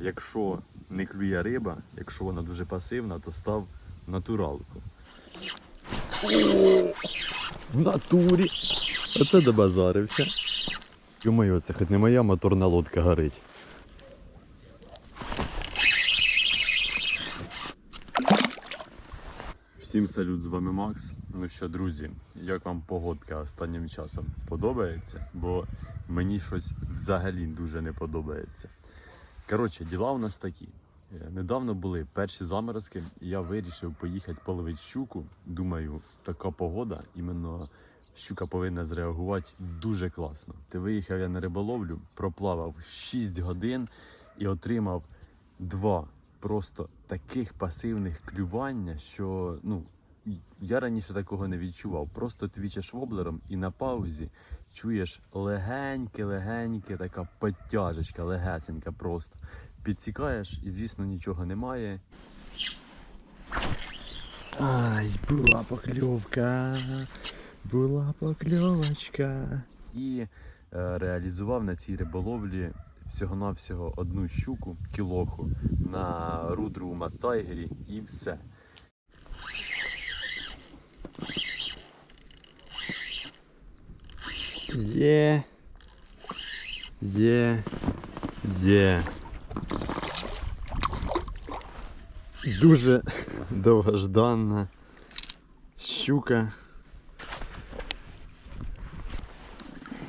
Якщо не клює риба, якщо вона дуже пасивна, то став натуралку. В натурі. Оце добазарився. Йо-моє, це хоч не моя моторна лодка горить. Всім салют, з вами Макс. Ну що, друзі, як вам погодка останнім часом подобається? Бо мені щось взагалі дуже не подобається. Коротше, діла у нас такі. Е, Недавно були перші заморозки, і я вирішив поїхати половити щуку. Думаю, така погода, іменно щука повинна зреагувати дуже класно. Ти виїхав я на риболовлю, проплавав 6 годин і отримав два просто таких пасивних клювання, що ну. Я раніше такого не відчував. Просто твічеш воблером і на паузі чуєш легеньке-легеньке, така подтяжечка, легесенька просто. Підсікаєш і, звісно, нічого немає. Ай, була покльовка, була покльовочка. І е, реалізував на цій риболовлі всього-навсього одну щуку, кілоху на рудру Маттайгері і все. Є. Є. Є. Дуже довгожданна щука.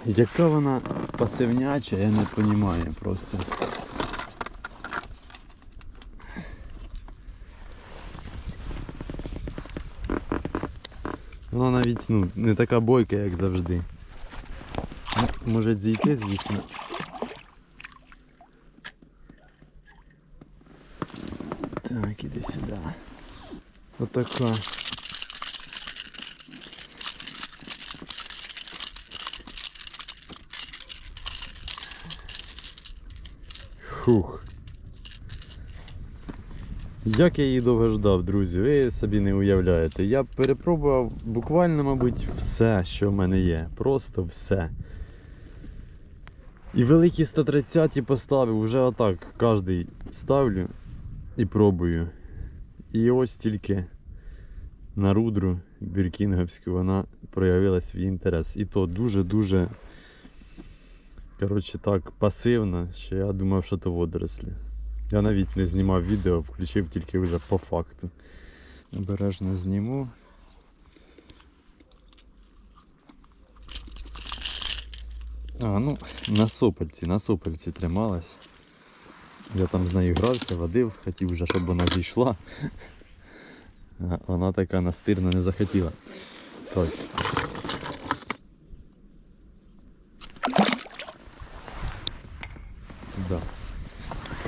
Яка вона пасивняча, я не розумію просто. Вона навіть ну, не така бойка, як завжди. Може зійти, звісно. Так, іди сюди. Отака. Хух. Як я її довго ждав, друзі, ви собі не уявляєте. Я перепробував буквально, мабуть, все, що в мене є. Просто все. І великі 130 поставив, вже отак кожний ставлю і пробую. І ось тільки на рудру біркінговську вона проявила свій інтерес. І то дуже-дуже коротше так, пасивна, що я думав, що то водорослі. Я навіть не знімав відео, включив тільки вже по факту. Обережно зніму. А, ну, на сопельці, на сопельці трималась. Я там з нею грався, водив, хотів вже, щоб вона зійшла. Вона така настирна не захотіла. Так. Да.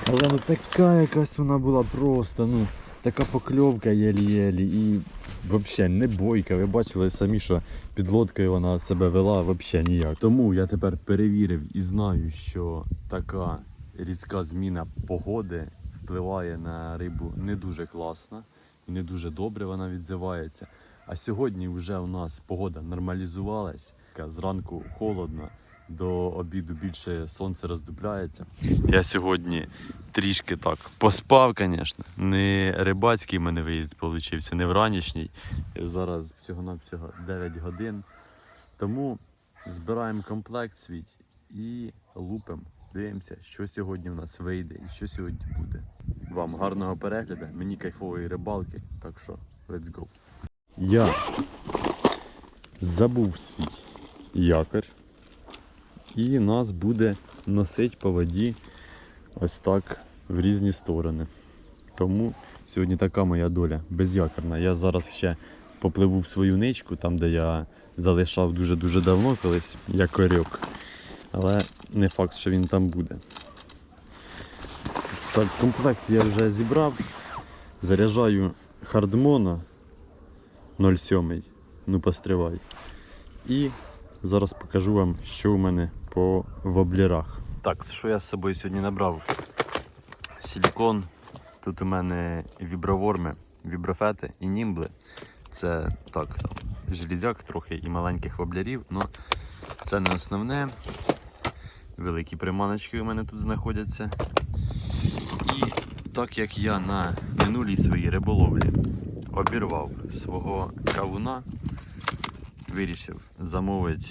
Але ну така якась вона була просто, ну, така покльовка єлі-єлі і взагалі не бойка. Ви бачили самі, що під лодкою вона себе вела взагалі ніяк. Тому я тепер перевірив і знаю, що така різка зміна погоди впливає на рибу не дуже класно і не дуже добре вона відзивається. А сьогодні вже у нас погода нормалізувалась. Зранку холодно, до обіду більше сонце роздупляється. Я сьогодні трішки так поспав, звісно. Не рибацький в мене виїзд вийшов, не вранішній. Зараз всього-навсього 9 годин. Тому збираємо комплект свій і лупимо. Дивимося, що сьогодні в нас вийде і що сьогодні буде. Вам гарного перегляду, мені кайфової рибалки, так що let's go. Я забув свій якорь і нас буде носить по воді ось так в різні сторони. Тому сьогодні така моя доля безякорна. Я зараз ще попливу в свою ничку, там де я залишав дуже-дуже давно колись якорьок. Але не факт, що він там буде. Так, комплект я вже зібрав. Заряджаю хардмона 0,7. Ну постривай. І зараз покажу вам, що у мене по воблерах. Так, що я з собою сьогодні набрав? Силікон. Тут у мене віброворми, віброфети і німбли. Це так, там, железяк трохи і маленьких воблярів, але це не основне. Великі приманочки у мене тут знаходяться. І Так як я на минулій своїй риболовлі обірвав свого кавуна, вирішив замовити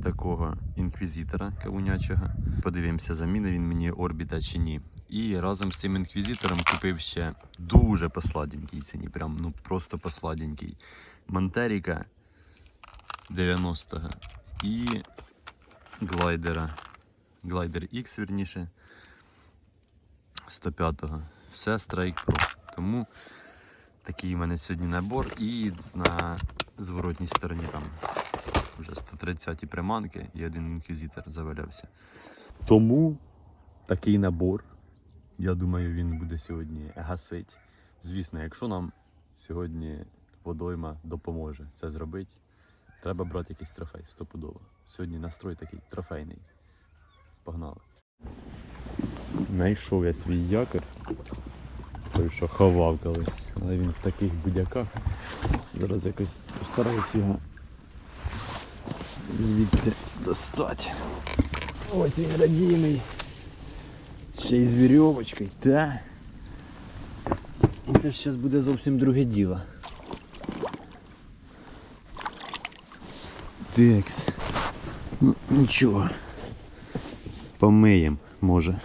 такого інквізитора кавунячого. Подивимося, замінив він мені орбіта чи ні. І разом з цим інквізитором купив ще дуже посладенький ціні, прям ну просто посладенький. Монтеріка 90-го і глайдера. Глайдер X, вірніше. 105-го. Все Strike Pro. Тому такий у мене сьогодні набор. І на зворотній стороні там вже 130 приманки і один інквізитор завалявся. Тому такий набор. Я думаю, він буде сьогодні гасить. Звісно, якщо нам сьогодні водойма допоможе це зробити, треба брати якийсь трофей стопудово. Сьогодні настрой такий трофейний. Погнали. Знайшов я свій якор, той, що ховав колись, але він в таких будяках. Зараз якось постараюсь його звідти достати. Ось він радійний. Ще й з вірьовочкою, та. І це ж зараз буде зовсім друге діло. Текс. Ну, нічого. Помиєм, може.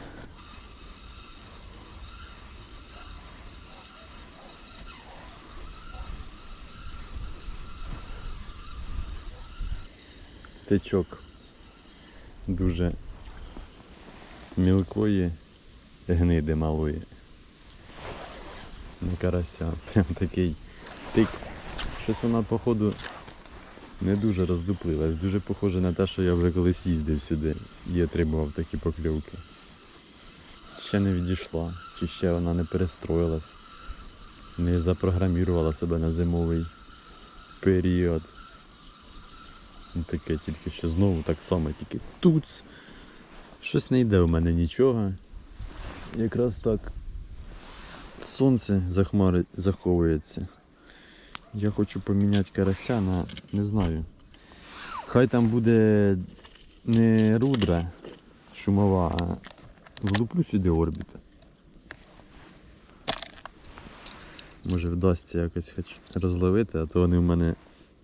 Течок дуже мілкої гниди малої. Не карася, прям такий тик. Щось вона, походу, не дуже роздуплилась. Дуже похоже на те, що я вже колись їздив сюди і отримував такі покльовки. Ще не відійшла, чи ще вона не перестроїлась, не запрограмірувала себе на зимовий період. Ну, Таке тільки що знову так само, тільки туц. Щось не йде у мене нічого. Якраз так сонце за хмари заховується. Я хочу поміняти карася на не знаю. Хай там буде не рудра шумова, а влуплю сюди орбіта. Може вдасться якось хоч розловити, а то вони в мене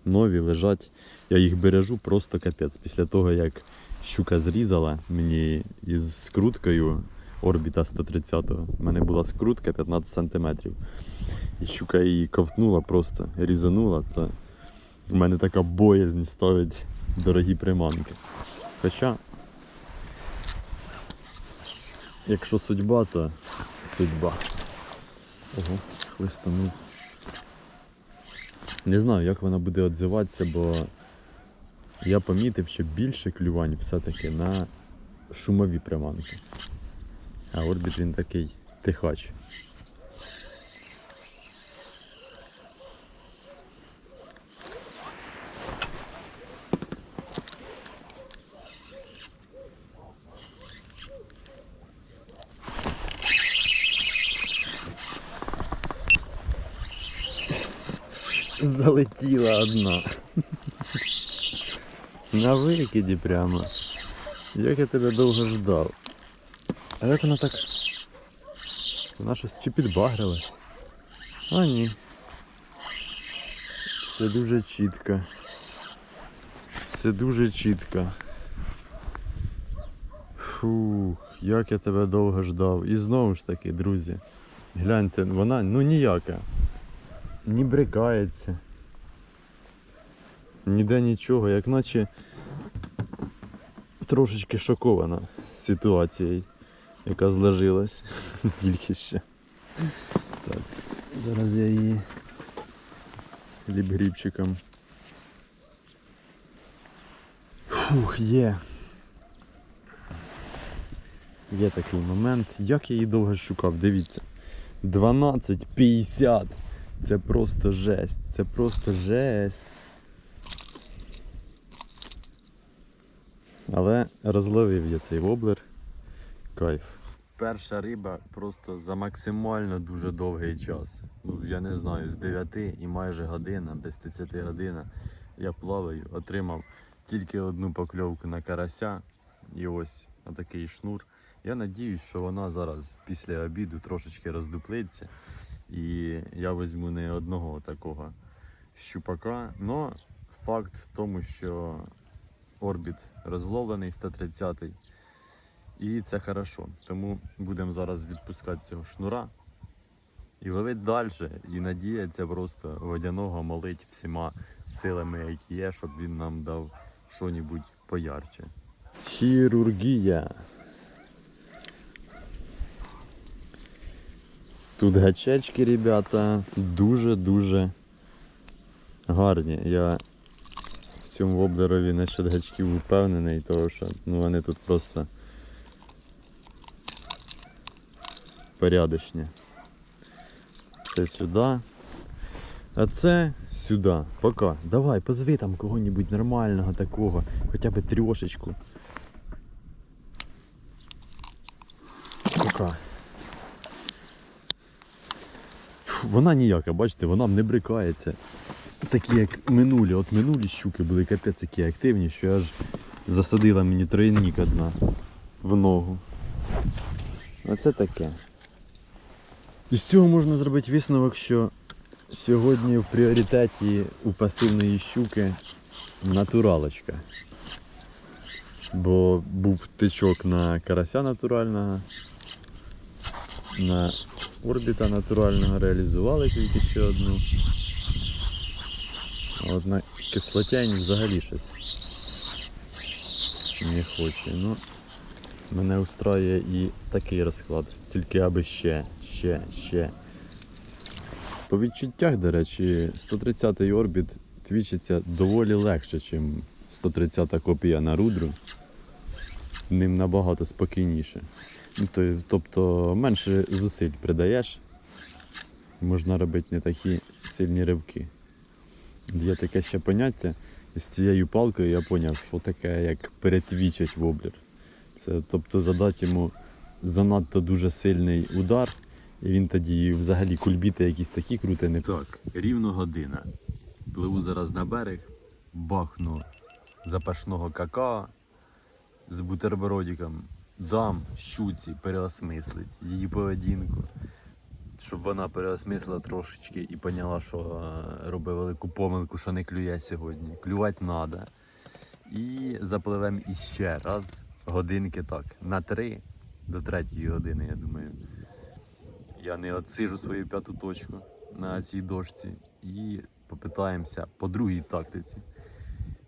нові лежать. Я їх бережу просто капець. Після того як щука зрізала мені із скруткою орбіта 130-го. У мене була скрутка 15 см. І щука її ковтнула просто, різанула, то в мене така боязнь ставить дорогі приманки. Хоча, якщо судьба, то судьба. Ого, хлистанув. Не знаю, як вона буде відзиватися, бо я помітив, що більше клювань все-таки на шумові приманки. А орбіт він такий тихач. Залетіла одна. На викиді прямо. Як я тебе довго ждав. А як вона так. Вона щось чи підбагрилась? А ні. Все дуже чітко. Все дуже чітко. Фух, як я тебе довго ждав. І знову ж таки, друзі. Гляньте, вона ну ніяка. Ні брикається. Ніде нічого, як наче трошечки шокована ситуацією, яка зложилась тільки ще. Так, зараз я її ліпгрібчиком. Фух, є. Є такий момент. Як я її довго шукав, дивіться. 12.50. Це просто жесть. Це просто жесть. Але розловив я цей воблер. Кайф. Перша риба просто за максимально дуже довгий час. Ну, я не знаю, з 9 і майже година, без 10 година я плаваю, отримав тільки одну покльовку на карася. І ось такий шнур. Я надіюсь, що вона зараз після обіду трошечки роздуплиться. І я візьму не одного такого щупака. Но факт в тому, що орбіт розловлений 130 і це хорошо. Тому будемо зараз відпускати цього шнура і ловити далі. І надіятися просто водяного молить всіма силами, які є, щоб він нам дав що-небудь поярче. Хірургія. Тут гачечки, ребята, дуже-дуже гарні. Я цьому воблерові насчет гачків впевнений, тому що ну, вони тут просто порядочні. Це сюди. А це сюди. Пока. Давай, позови там кого-нибудь нормального такого, хоча б трьошечку. Пока. Вона ніяка, бачите, вона не брикається. Такі як минулі, от минулі щуки були капець які активні, що аж засадила мені тройник одна в ногу. Оце таке. І з цього можна зробити висновок, що сьогодні в пріоритеті у пасивної щуки натуралочка. Бо був тичок на карася натурального, на орбіта натурального реалізували тільки ще одну. А кислотяні взагалі щось не хоче. Ну, мене устраює і такий розклад. Тільки аби ще, ще, ще. По відчуттях, до речі, 130-й орбіт твічиться доволі легше, ніж 130-та копія на рудру. Ним набагато спокійніше. Ну, Тобто менше зусиль придаєш, можна робити не такі сильні ривки. Є таке ще поняття. З цією палкою я зрозумів, що таке як перетвічить воблер. Це тобто задати йому занадто дуже сильний удар, і він тоді взагалі кульбіти якісь такі крути не Так, рівно година. Пливу зараз на берег, бахну запашного какао з бутербродиком, дам щуці переосмислить її поведінку, щоб вона переосмислила трошечки і поняла, що е, робить велику помилку, що не клює сьогодні. Клювати треба. І запливемо іще раз, годинки так, на три до третьої години, я думаю. Я не отсижу свою п'яту точку на цій дошці і попитаємося по другій тактиці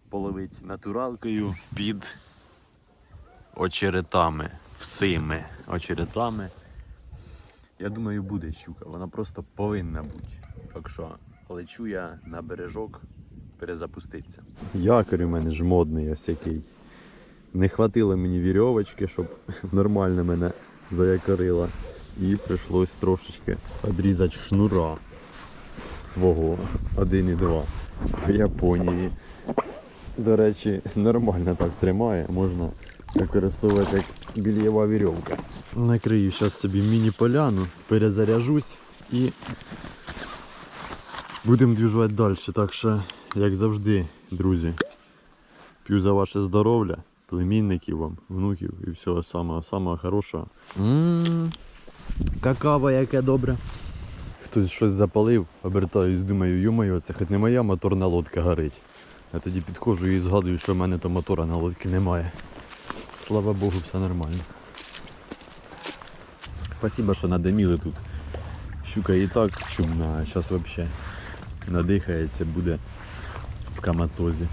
половити натуралкою під очеретами, всими очеретами. Я думаю, буде щука, вона просто повинна бути. Так що лечу я на бережок перезапуститися. Якорь у мене ж модний ось який. Не хватило мені вірьовочки, щоб нормально мене заякорило. І прийшлось трошечки відрізати шнура свого 1,2 в Японії. До речі, нормально так тримає, можна використовувати як більєва вірьовка. Накрию зараз собі міні-поляну, перезаряжусь і будемо двіжувати далі. Так що, як завжди, друзі, п'ю за ваше здоров'я, племінників вам, внуків і всього самого самого хорошого. Ммм, какао яке добре. Хтось щось запалив, обертаюсь, думаю, йомайо, це хоч не моя моторна лодка горить. Я тоді підходжу і згадую, що в мене то мотора на лодці немає. Слава Богу, все нормально. Спасибо, що надиміли тут. Щука і так чумна, а зараз взагалі надихається, буде в каматозі.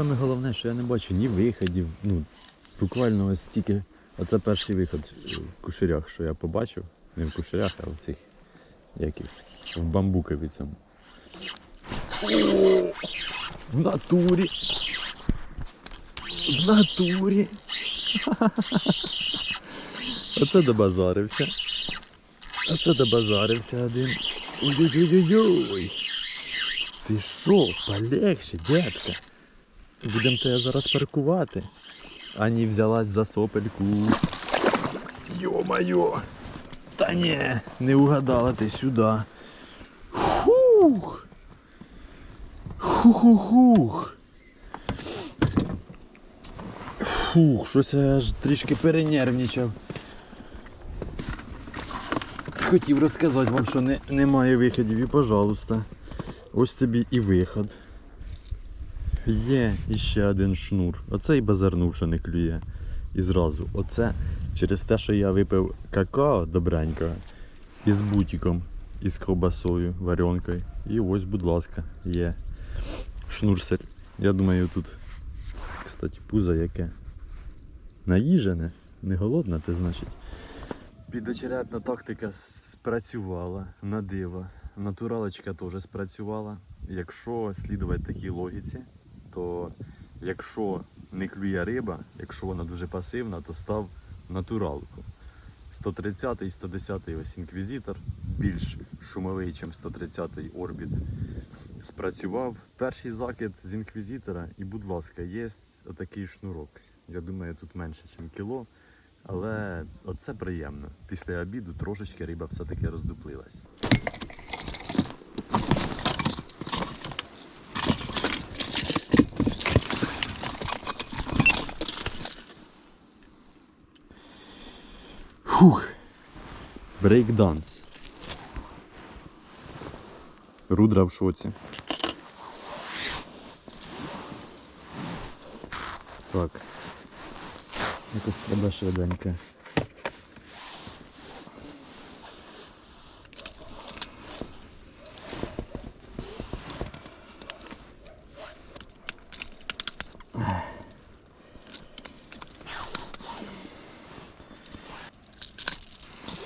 Саме головне, що я не бачу ні виходів. Ну, буквально ось тільки. Оце перший виход в кушерях, що я побачив. Не в кушерях, а в цих яких. В бамбукові цьому. В натурі. В натурі. Оце добазарився. Оце добазарився один. Ой-ой-ой-ой. Ти що, полегше, дядька? Будемо тебе зараз паркувати. Ані взялась за сопельку. Йо-майо! Та ні, не угадала ти сюди. Фух! Хух-хух-хух! Фух, щось я аж трішки перенервничав. Хотів розказати вам, що не, немає виходів і пожалуйста. Ось тобі і виход. Є іще один шнур. Оцей базарнув, що не клює. І зразу. Оце через те, що я випив какао добренького із бутіком, із ковбасою, варенкою. І ось, будь ласка, є шнурсель. Я думаю, тут, кстати, пузо яке. Наїжене, не голодна, ти значить. Підочеретна тактика спрацювала на диво. Натуралочка теж спрацювала. Якщо слідувати такій логіці, то якщо не клює риба, якщо вона дуже пасивна, то став натуралку. 130 і 110 ось інквізитор, більш шумовий, ніж 130 орбіт, спрацював. Перший закид з інквізитора, і, будь ласка, є отакий шнурок. Я думаю, тут менше, ніж кіло. Але оце приємно. Після обіду трошечки риба все-таки роздуплилась. Фух. Брейкданс. Рудра в шоці. Так. Якось треба швиденько.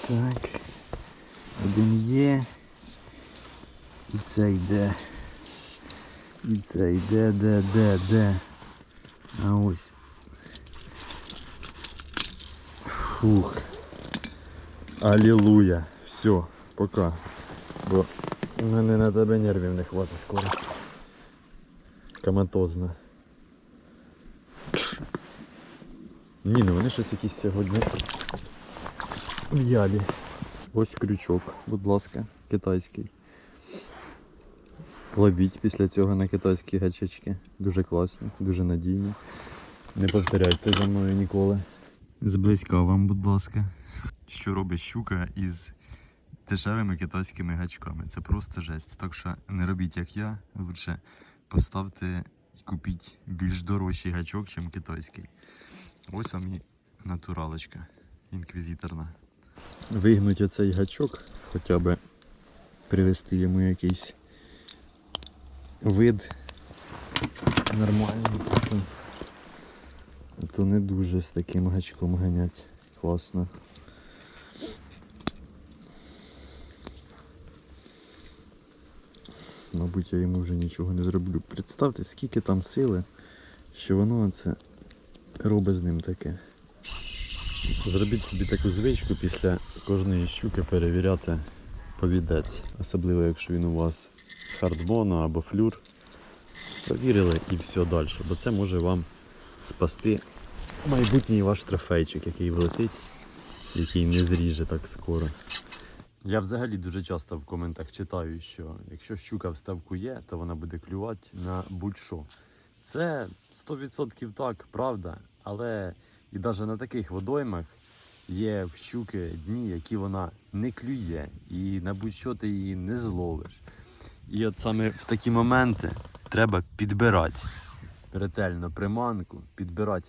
Так. Один є. І це йде. І це йде, де, де, де. А ось. Фух. Алілуя. Все, пока. Бо в мене на тебе нервів не хватить скоро. Коматозно. Ні, ну вони щось якісь сьогодні в'ялі. Ось крючок, будь ласка, китайський. Ловіть після цього на китайські гачечки. Дуже класні, дуже надійні. Не повторяйте за мною ніколи. Зблизька вам, будь ласка. Що робить щука із дешевими китайськими гачками? Це просто жесть. Так що не робіть як я, лучше поставте і купіть більш дорожчий гачок, ніж китайський. Ось вам і натуралочка інквізиторна. Вигнуть оцей гачок, хоча б привести йому якийсь вид нормальний. потім. То не дуже з таким гачком ганять. Класно. Мабуть, я йому вже нічого не зроблю. Представте, скільки там сили, що воно це робить з ним таке. Зробіть собі таку звичку після кожної щуки перевіряти повідець. Особливо, якщо він у вас хардмоно або флюр. Провірили і все далі. Бо це може вам спасти майбутній ваш трофейчик, який влетить, який не зріже так скоро. Я взагалі дуже часто в коментах читаю, що якщо щука в ставку є, то вона буде клювати на будь-що. Це 100% так, правда, але і навіть на таких водоймах є в щуки дні, які вона не клює, і на будь-що ти її не зловиш. І от саме в такі моменти треба підбирати ретельно приманку, підбирати,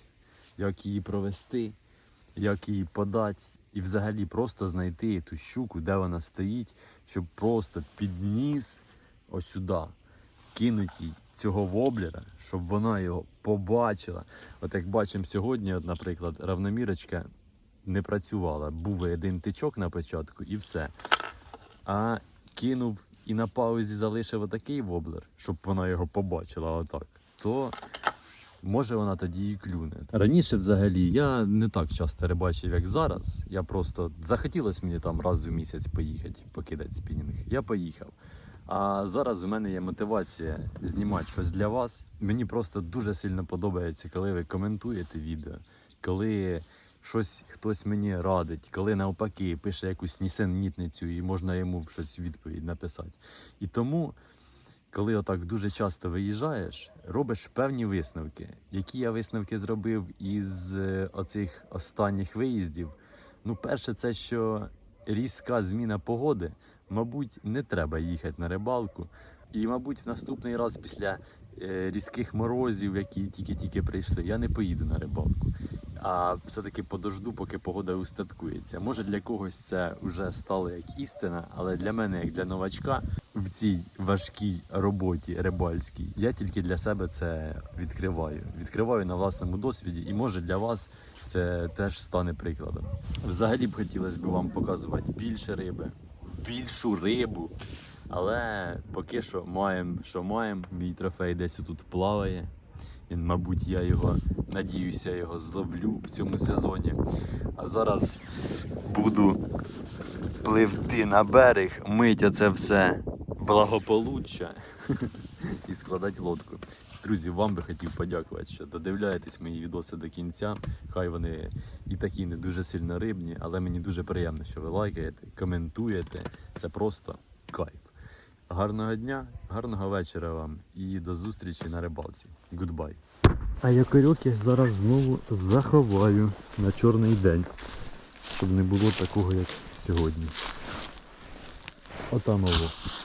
як її провести, як її подати, і взагалі просто знайти ту щуку, де вона стоїть, щоб просто під ніс ось сюди кинуть їй цього воблера, щоб вона його побачила. От як бачимо сьогодні, от, наприклад, равномірочка не працювала. Був один тичок на початку і все. А кинув і на паузі залишив отакий воблер, щоб вона його побачила отак, то може вона тоді і клюне. Раніше взагалі я не так часто рибачив, як зараз. Я просто захотілося мені там раз у місяць поїхати, покидати спінінг. Я поїхав. А зараз у мене є мотивація знімати щось для вас. Мені просто дуже сильно подобається, коли ви коментуєте відео, коли щось хтось мені радить, коли навпаки пише якусь нісенітницю і можна йому щось відповідь написати. І тому, коли отак дуже часто виїжджаєш, робиш певні висновки. Які я висновки зробив із е, оцих останніх виїздів? Ну, перше, це що різка зміна погоди, мабуть, не треба їхати на рибалку. І, мабуть, в наступний раз після е, різких морозів, які тільки-тільки прийшли, я не поїду на рибалку. А все-таки подожду, поки погода устаткується. Може для когось це вже стало як істина, але для мене, як для новачка, в цій важкій роботі рибальській, я тільки для себе це відкриваю. Відкриваю на власному досвіді, і може для вас це теж стане прикладом. Взагалі б хотілося б вам показувати більше риби, більшу рибу. Але поки що маємо, що маємо. Мій трофей десь тут плаває. Він, мабуть, я його надіюся, його зловлю в цьому сезоні. А зараз буду пливти на берег, мити це все благополуччя і складати лодку. Друзі, вам би хотів подякувати, що додивляєтесь мої відоси до кінця. Хай вони і такі не дуже сильно рибні, але мені дуже приємно, що ви лайкаєте, коментуєте. Це просто кайф. Гарного дня, гарного вечора вам і до зустрічі на рибалці. Гудбай. А якорьок я зараз знову заховаю на чорний день, щоб не було такого, як сьогодні. Отам ово.